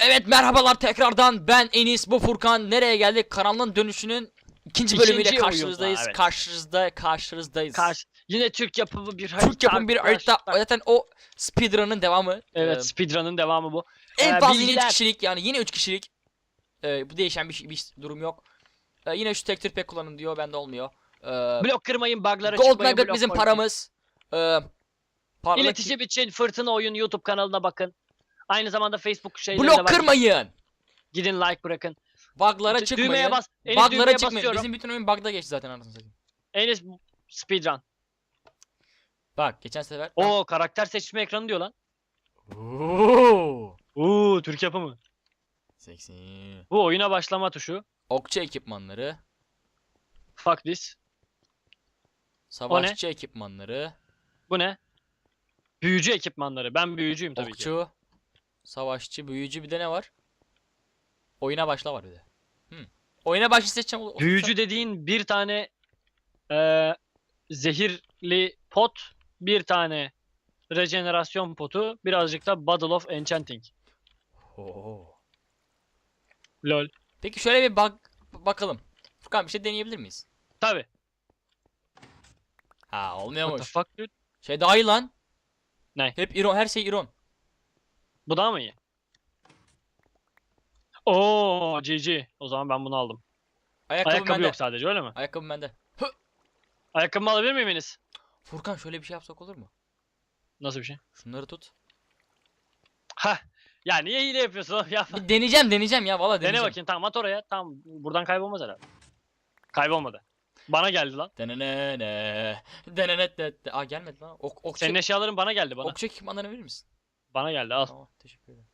Evet merhabalar tekrardan ben Enis bu Furkan nereye geldik karanlığın dönüşünün ikinci İkinci bölümüyle karşınızdayız evet. karşınızda karşınızdayız Karşı, yine Türk yapımı bir harita. Türk yapım bir harita zaten o speedrun'ın devamı Evet Ee, speedrun'ın devamı bu. en Ee, fazla yine 3 bilgiler. kişilik yani yine 3 kişilik Ee, bu değişen bir, şey- bir durum yok Ee, yine şu tektir pek kullanın diyor bende olmuyor Ee, Blok kırmayın, bug'lara Gold çıkmayın. Nugget blok bizim paramız Ee, İletişim için Fırtına Oyun YouTube kanalına bakın. Aynı zamanda Facebook şeylerine Blok bakın. kırmayın Gidin like bırakın. Bug'lara çıkmayın Düğmeye bas. Enis düğmeye Bug'lara çıkmayın basıyorum. bizim bütün oyun bug'da geçti zaten anasını satayım Enis speedrun. Bak geçen sefer Oo karakter seçme ekranı diyor lan. Oo. Oo Türk yapımı. Seksi. Bu oyuna başlama tuşu. Okçu ekipmanları, Fuck this. savaşçı ekipmanları, Bu ne? Büyücü ekipmanları. Ben büyücüyüm tabii ki. okçu, savaşçı, büyücü bir de ne var? Oyuna başla var bir de. Hmm. Oyuna başla seçeceğim. o- Büyücü dediğin bir tane eee, zehirli pot, bir tane rejenerasyon potu, birazcık da Bottle of Enchanting. Oo. Lol. Peki şöyle bir bak bakalım. Furkan bir şey deneyebilir miyiz? Tabi. Ha What the olmuyormuş. fuck dude? Şey daha iyi lan. Ne? Hep iron, her şey iron. Bu daha mı iyi? Oo GG. O zaman ben bunu aldım. Ayakkabı, Ayakkabı bende. yok sadece öyle mi? Ayakkabı bende. Ayakkabımı alabilir miyim Enis? Furkan şöyle bir şey yapsak olur mu? Nasıl bir şey? Şunları tut. Hah. Ya niye hile yapıyorsun oğlum? ya? Bir deneyeceğim deneyeceğim ya valla Dene deneyeceğim. bakayım tamam at oraya. Tamam buradan kaybolmaz herhalde. Kaybolmadı. Bana geldi lan. Denene denene de. Aa gelmedi lan. Ok, okçu, Senin eşyaların bana geldi bana. okçu ekipmanlarını verir misin? Bana geldi al. Tamam teşekkür ederim.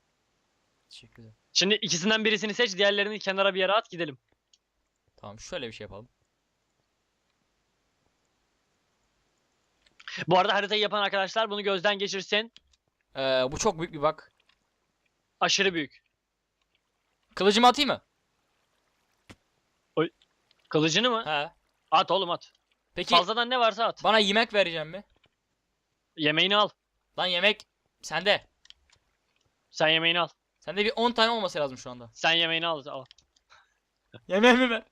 Teşekkür ederim. Şimdi ikisinden birisini seç, diğerlerini kenara bir yere at gidelim. Tamam şöyle bir şey yapalım. Bu arada haritayı yapan arkadaşlar bunu gözden geçirsin. Ee, bu çok büyük bir bak. Aşırı büyük. Kılıcımı atayım mı? Kılıcını mı? He. At oğlum at. Peki Fazladan ne varsa at. bana yemek vereceğim mi? Yemeğini al. Lan yemek sende. Sen yemeğini al. Sende bir 10 tane olması lazım şu anda. Sen yemeğini al. al. Yemeğimi ver.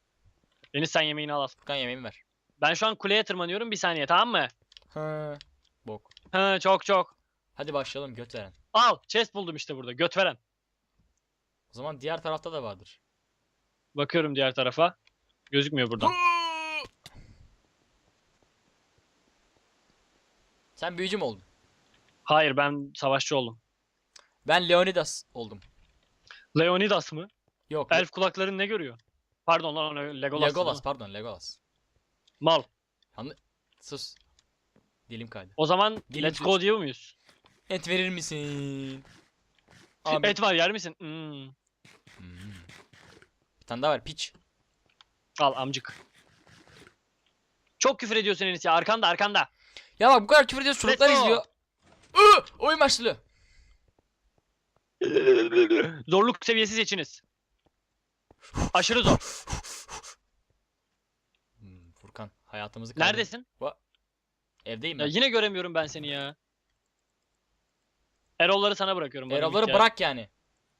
Deniz sen yemeğini al. Furkan yemeğimi ver. Ben şu an kuleye tırmanıyorum bir saniye tamam mı? He. Bok. Hı çok çok. Hadi başlayalım göt veren. Al chest buldum işte burada göt veren. O zaman diğer tarafta da vardır. Bakıyorum diğer tarafa. Gözükmüyor buradan. Sen büyücü mü oldun? Hayır ben savaşçı oldum. Ben Leonidas oldum. Leonidas mı? Yok. Elf kulakların ne görüyor? Pardon lan Legolas. Legolas, Legolas. pardon Legolas. Mal. Sus. Dilim kaydı. O zaman Dilim let's go diyor muyuz? Et verir misin? Abi. Et var yer misin? Hmm. Hmm. Bir tane daha var piç. Al amcık. Çok küfür ediyorsun Enis ya. Arkanda arkanda. Ya bak bu kadar küfür ediyoruz çocuklar izliyor. Iı, oyun başlıyor. Zorluk seviyesi seçiniz. Aşırı zor. Hmm, Furkan hayatımızı kaybettik. Neredesin? Evdeyim Ya ben. yine göremiyorum ben seni ya. Erol'ları sana bırakıyorum. bana Erol'ları bırak yani.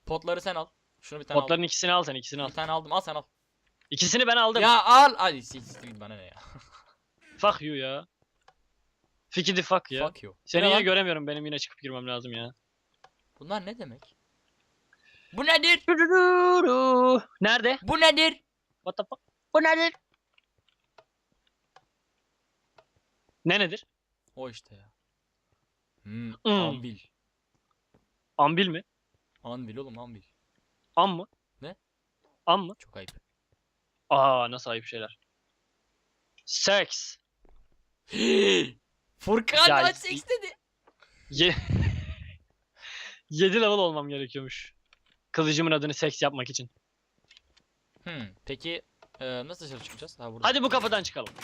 Potları sen al. Şunu bir tane al. Potların ikisini al sen ikisini al. Bir tane aldım al sen al. İkisini ben aldım. Ya al. Sil sil, bana ne ya. Fuck you ya. Fiki the fuck ya. Fuck you. Seni Ne yine lan? göremiyorum. Benim yine çıkıp girmem lazım ya. Bunlar ne demek? Bu nedir? Nerede? Bu nedir? What the fuck? Bu nedir? Ne nedir? O işte ya. Hmm, Hmm. Anvil. Ambil mi? Anvil oğlum anvil. Am mı? Ne? Am mı? Çok ayıp. Aa nasıl ayıp şeyler. Seks. Furkan Ya, y- seks dedi. Ye 7 level olmam gerekiyormuş. Kılıcımın adını seks yapmak için. Hmm, peki e, nasıl dışarı çıkacağız? Ha, burada. Hadi bu kapıdan çıkalım.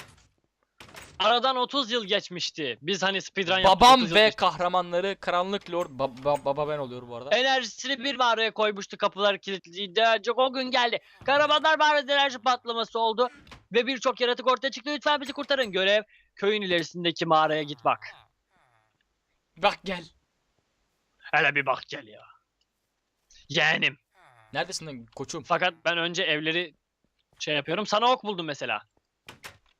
Aradan 30 yıl geçmişti. Biz hani speedrun yaptık. Babam 30 yıl ve geçti. kahramanları karanlık lord ba- ba- baba ben oluyor bu arada. Enerjisini bir mağaraya koymuştu kapılar kilitliydi. Ancak o gün geldi. Kahramanlar mağarada enerji patlaması oldu. Ve birçok yaratık ortaya çıktı. Lütfen bizi kurtarın. Görev köyün ilerisindeki mağaraya git bak. Bak gel. Hele bir bak gel ya. Yeğenim. Neredesin lan koçum? Fakat ben önce evleri şey yapıyorum. Sana ok buldum mesela.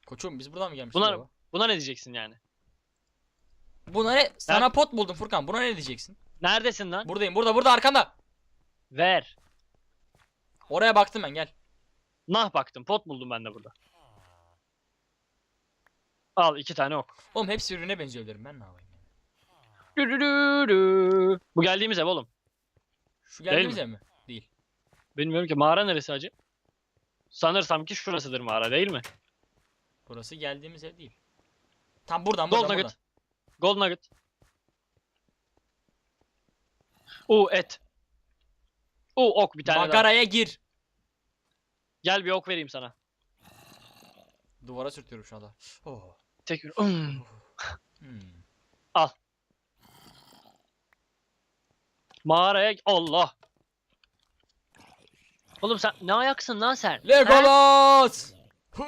Koçum biz buradan mı gelmişiz? Bunlar- acaba? Buna ne diyeceksin yani? Buna ne? Sana pot buldum Furkan. Buna ne diyeceksin? Neredesin lan? Buradayım. Burada burada arkanda. Ver. Oraya baktım ben gel. Nah baktım. Pot buldum ben de burada. Al iki tane ok. Oğlum hepsi birbirine benziyor derim ben ne yapayım? Dürürürü. Bu geldiğimiz ev oğlum. Şu geldiğimiz mi? ev mi? Değil. Bilmiyorum ki mağara neresi acı? Sanırsam ki şurasıdır mağara değil mi? Burası geldiğimiz ev değil. Tam buradan Gold buradan nugget. buradan. Gold nugget. Oo et. Oo ok bir tane daha. Makaraya gir. Gel bir ok vereyim sana. Duvara sürtüyorum şu anda. Oh. Tek bir... Hmm. Hmm. Mağaraya... Allah! Oğlum sen ne ayaksın lan sen? Legolas! Hı!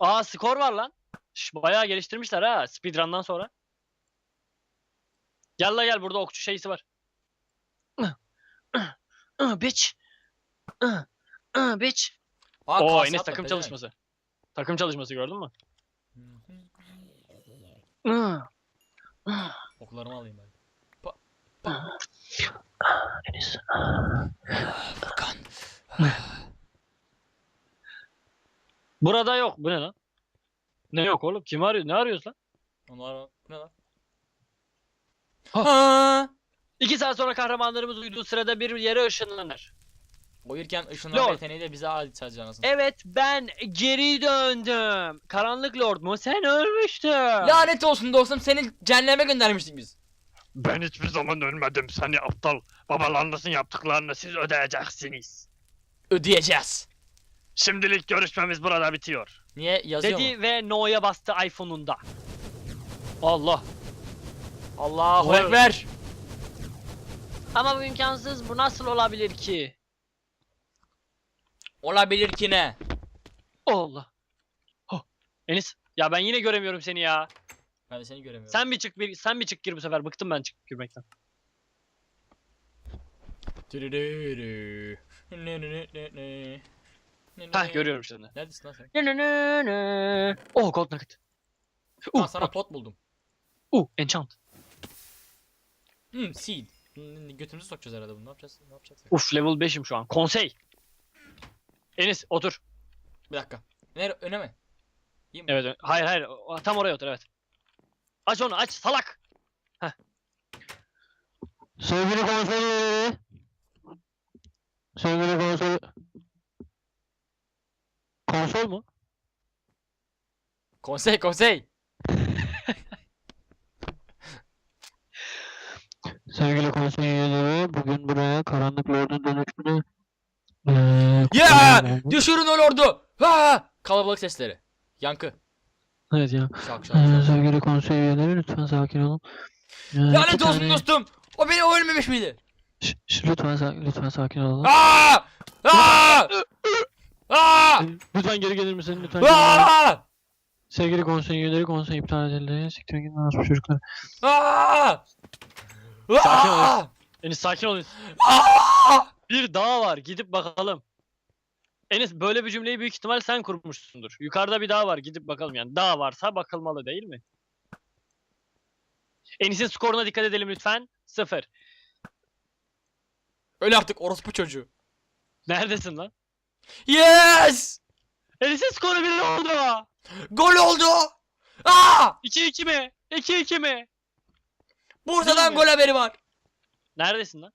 Aa skor var lan. Şş, bayağı geliştirmişler ha speedrun'dan sonra. Gel la gel burada okçu şeysi var. Bitch. Bitch. Aa, Oo Enes takım çalışması. Takım çalışması gördün mü? Oklarımı alayım ben. Pa, pa. Enes. Furkan. Burada yok. Bu ne lan? Ne yok oğlum? Kim arıyor? Ne arıyoruz lan? Onlar bu ne lan? Ha. Ha. İki saat sonra kahramanlarımız uyuduğu sırada bir yere ışınlanır. Uyurken ışınlanma Lord. yeteneği de bize ait sadece anasını. Evet ben geri döndüm. Karanlık Lord mu? Sen ölmüştün. Lanet olsun dostum seni cehenneme göndermiştik biz. Ben hiçbir zaman ölmedim seni aptal. Babalarınızın yaptıklarını siz ödeyeceksiniz. Ödeyeceğiz. Şimdilik görüşmemiz burada bitiyor. Niye yazıyor Dedi mu? ve No'ya bastı iPhone'unda. Allah. Allahu. Ekber. Ama bu imkansız. Bu nasıl olabilir ki? Olabilir ki ne? Allah. Oh. Enis. Ya ben yine göremiyorum seni ya. Ben de seni göremiyorum. Sen bir çık bir sen bir çık gir bu sefer. Bıktım ben çıkıp girmekten. Hah görüyorum şimdi. Neredesin lan sen? Oh gold nugget. Aa, Uh, sana uh, pot buldum. uh, enchant. Hmm, seed. Götümüzü sokacağız herhalde bunu. Ne yapacağız? Ne yapacağız? Uf level 5'im şu an. Konsey. Enis otur. Bir dakika. Nere öne mi? İyi mi? Evet. Hayır hayır. O- Tam oraya otur evet. Aç onu aç salak. Sevgili konsey. Sevgili konsey. Konsol mu? Konsey konsey. Sevgili konsey üyeleri bugün buraya Karanlık Lord'un dönüşümünü kutlamaya geldik. Düşürün o lordu. Ha! Kalabalık sesleri. Yankı. Evet ya. Şak şak Eee, şak. sevgili konsey üyeleri lütfen sakin olun. Eee, Lanet iki olsun tane- dostum. O beni o ölmemiş miydi? Şş, şş, lütfen sa- lütfen sakin olun. Aa! Aa! Aa! Lütfen geri gelir misin? Lütfen geri gelir misin? Aa! Sevgili konsey üyeleri konsey iptal edildi. Siktir gidin orospu çocuklar. Aa! Sakin ol. Aa! Enis sakin ol. Enis. Aa! Bir dağ var gidip bakalım. Enis böyle bir cümleyi büyük ihtimal sen kurmuşsundur. Yukarıda bir dağ var gidip bakalım yani. Dağ varsa bakılmalı değil mi? Enis'in skoruna dikkat edelim lütfen. Sıfır. Öl artık orospu çocuğu. Neredesin lan? Yes! Enis'in skoru bir oldu. Gol oldu. Aa! 2-2 mi? 2-2 mi? Bursa'dan Değil mi? gol haberi var. Neredesin lan?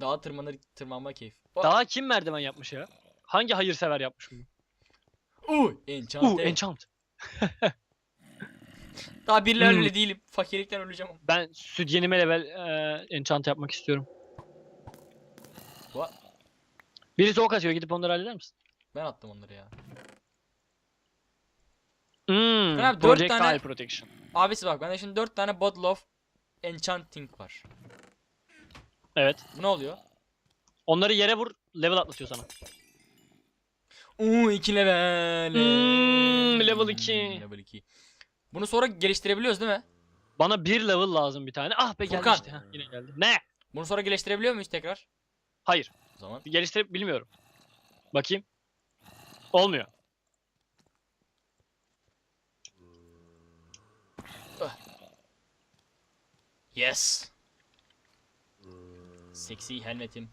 Dağa tırmanır tırmanma keyif. O- Daha kim merdiven yapmış ya? Hangi hayırsever yapmış bunu? Uh, enchant. Uh, enchant. Daha birileri Hmm. öyle değilim. Fakirlikten öleceğim. Ben sütyenime level e, enchant yapmak istiyorum. Birisi ok atıyor gidip onları halleder misin? Ben attım onları ya. Hmm, Abi, dört projectile tane- protection. Abisi bak bende şimdi 4 tane bottle of enchanting var. Evet. Bu ne oluyor? Onları yere vur level atlatıyor sana. Uuu 2 level. Hmm, level iki. Level 2. Bunu sonra geliştirebiliyoruz değil mi? Bana bir level lazım bir tane. Ah be geldi Furkan. işte. Heh, yine geldi. Ne? Bunu sonra geliştirebiliyor muyuz tekrar? Hayır. O zaman Geliştirip bilmiyorum. Bakayım. Olmuyor. yes. Seksi helmetim.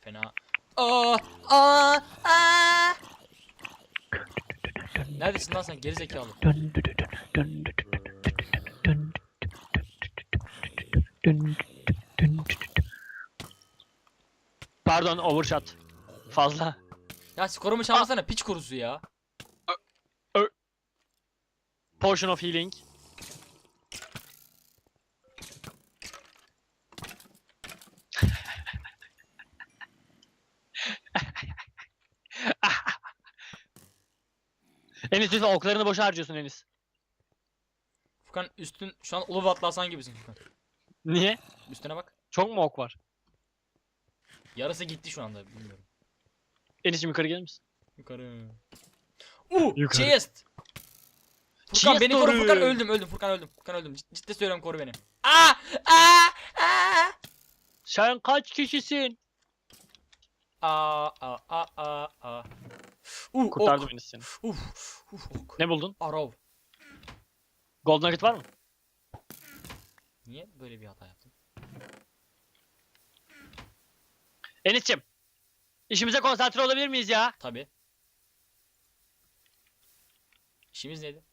Fena. Aa, aa, aa. Neredesin lan sen gerizekalı? Dön dön dön dön dön dön dön Pardon overshot. Fazla. Ya skorumu çalmasana piç kurusu ya. Potion of healing. Enis lütfen oklarını boşa harcıyorsun Enis. Furkan üstün şu an Ulubatlı Hasan gibisin Furkan. Niye? Üstüne bak. Çok mu ok var? Yarısı gitti şu anda bilmiyorum. Enis'cim yukarı gelir misin? Yukarı. Uh, Yukarı. chest. Furkan Chest beni koru doğru. Furkan öldüm öldüm Furkan öldüm Furkan öldüm Cid- ciddi söylüyorum koru beni. Aa aa aa Sen kaç kişisin? aa aa aa aa. Uh, Kurtardım ok. Seni. Uf, uf, ok. Ne buldun? Arav. Gold nugget var mı? Niye böyle bir hata yaptın? Enis'cim. İşimize konsantre olabilir miyiz ya? Tabi. İşimiz neydi?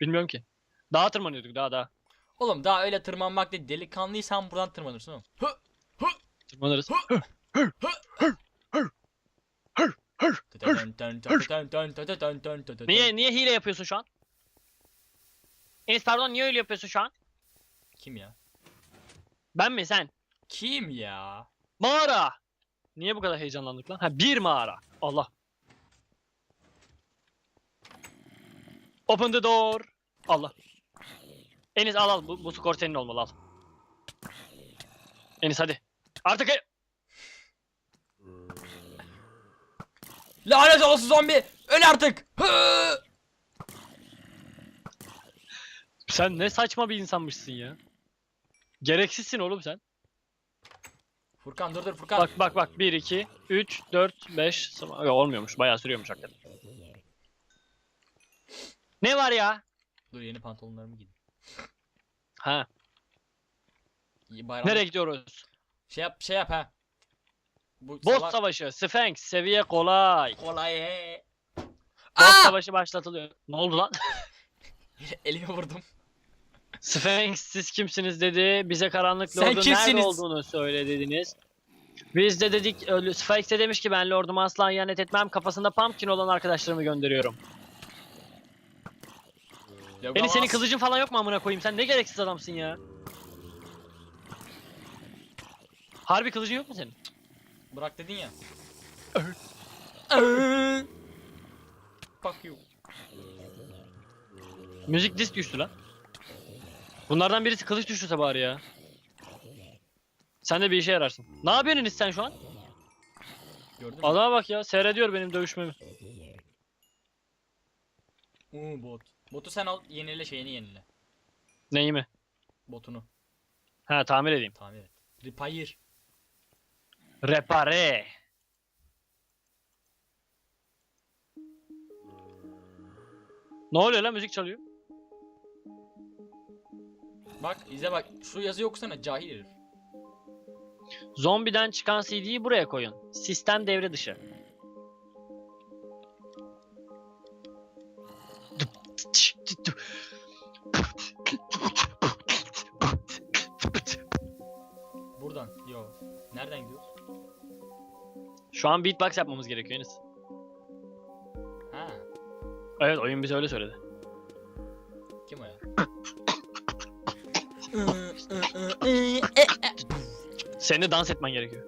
Bilmiyorum ki. Dağa tırmanıyorduk daha daha. Oğlum daha öyle tırmanmak değil. Delikanlıysan buradan tırmanırsın oğlum. Hı, Tırmanırız. Niye niye hile yapıyorsun şu an? Enis pardon niye öyle yapıyorsun şu an? Kim ya? Ben mi sen? Kim ya? Mağara. Niye bu kadar heyecanlandık lan? Ha bir mağara. Allah. Open the door. Allah. Enis al al bu, bu skor senin olmalı al. Enis hadi. Artık Lanet olası zombi! Öl artık! Hı! sen ne saçma bir insanmışsın ya. Gereksizsin oğlum sen. Furkan dur dur Furkan. Bak bak bak 1 2 3 4 5 Yok, olmuyormuş. Bayağı sürüyormuş hakikaten. Ne var ya? Dur yeni pantolonlarımı giydim. Ha. İyi bayram. Nereye gidiyoruz? Şey yap şey yap ha. Bu Boss salak- savaşı. Sphinx seviye kolay. Kolay he. Boss Aa! savaşı başlatılıyor. Ne oldu lan? Elimi vurdum. Sphinx siz kimsiniz dedi. Bize karanlık Sen lordun nerede kimsiniz? olduğunu söyle dediniz. Biz de dedik ölü- Sphinx de demiş ki ben lorduma asla ihanet etmem. Kafasında pumpkin olan arkadaşlarımı gönderiyorum. Beni senin kılıcın falan yok mu amına koyayım? Sen ne gereksiz adamsın ya. Harbi kılıcın yok mu senin? Bırak dedin ya. Fuck you. Müzik disk düştü lan. Bunlardan birisi kılıç düşürse bari ya. Sen de bir işe yararsın. Ne yapıyorsun Enis sen şu an? Gördün mü? Adama bak ya seyrediyor benim dövüşmemi. Uuu bot. Botu sen al yenile şeyini yenile. Neyi mi? Botunu Ha tamir edeyim. tamir et. Repair. Repare. Ne oluyor lan müzik çalıyor? Bak izle bak. Şu yazıyı okusana cahil herif. Zombiden çıkan CD'yi buraya koyun. Sistem devre dışı. Şu an beatbox yapmamız gerekiyor Enes. Ha. Evet oyun bize öyle söyledi. Kim o ya? Senin de dans etmen gerekiyor.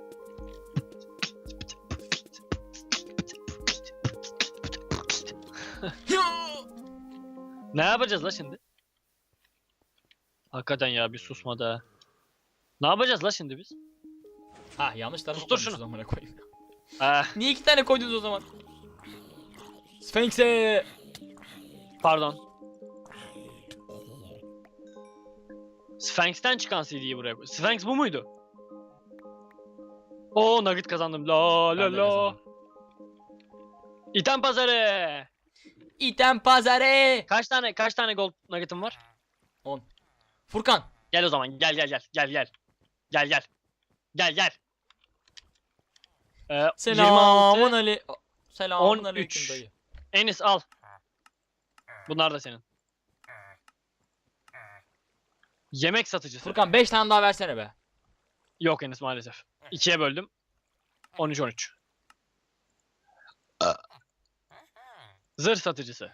Ne yapacağız la şimdi? Hakikaten ya bir susmadı ha. Ne yapacağız la şimdi biz? ha yanlış tarafa Sustur koymuşuz amına koyayım. Ah, Niye iki tane koydunuz o zaman? Sphinx'e. pardon. Sphinx'ten çıkan CD'yi buraya koy. Sphinx bu muydu? Oo nugget kazandım. La Ben la de la. kazandım. İtem pazarı. İtem pazarı. Kaç tane kaç tane gold nugget'ım var? 10. Furkan. Gel o zaman. Gel gel gel. Gel gel. Gel gel. Gel gel. Ee, Selamun 26. ale... Selamun 13. aleyküm dayı. Enis al. Bunlar da senin. Yemek satıcısı. Furkan 5 tane daha versene be. Yok Enis maalesef. İkiye böldüm. 13 13. Zırh satıcısı.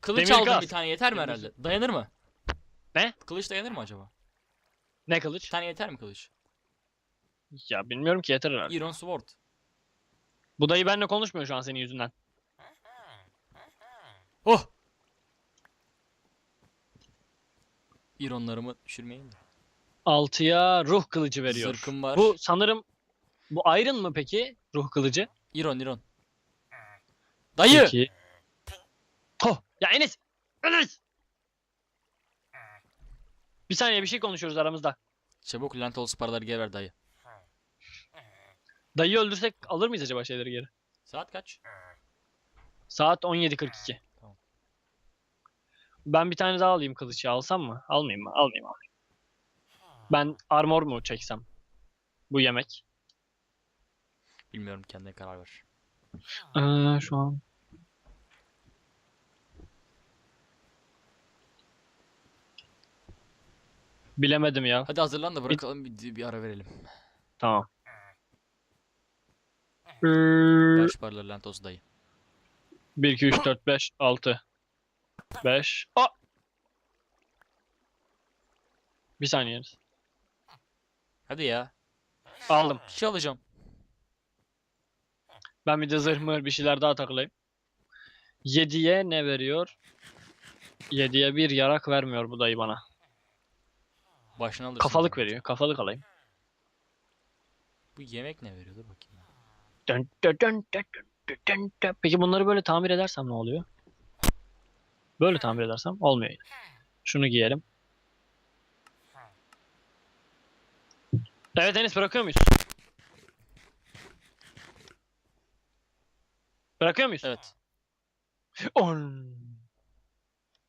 Kılıç Demir aldım gaz. bir tane yeter mi Demir- herhalde? Dayanır mı? Ne? Kılıç dayanır mı acaba? Ne Bir kılıç? tane yeter mi kılıç? Ya bilmiyorum ki yeter herhalde. Iron Sword. Bu dayı benimle konuşmuyor şu an senin yüzünden. Oh! Ironlarımı düşürmeyeyim de. 6'ya ruh kılıcı veriyor. Zırhım var. Bu sanırım bu Iron mı peki? Ruh kılıcı. Iron, Iron. Dayı! Peki. Oh, ya Enes. Enes. Bir saniye bir şey konuşuyoruz aramızda. Çabuk lanet olası paraları geri ver dayı. Dayıyı öldürsek alır mıyız acaba şeyleri geri? Saat kaç? Saat 17.42. Tamam. Ben bir tane daha alayım kılıcı alsam mı? Almayayım mı? Almayayım abi. Ben armor mu çeksem? Bu yemek. Bilmiyorum kendine karar ver. Ee, şu an. Bilemedim ya. Hadi hazırlan da bırakalım bir, bir ara verelim. Tamam. Paraları lanet olsun dayı. 1, 2, 3, 4, 5, 6. 5. Aa! Bir saniye. Hadi ya. Aldım. Bir şey alacağım. Ben bir de zırh mır bir şeyler daha takılayım. 7'ye ne veriyor? 7'ye bir yarak vermiyor bu dayı bana. Başını alırsın. Kafalık veriyor. Kafalık alayım. Bu yemek ne veriyor? Dur bakayım. Dön, dön, dön, dön, dön, dön, dön. Peki bunları böyle tamir edersem ne oluyor? Böyle tamir edersem olmuyor. yine. Şunu giyelim. Evet Enes bırakıyor muyuz? Bırakıyor muyuz? Evet. On.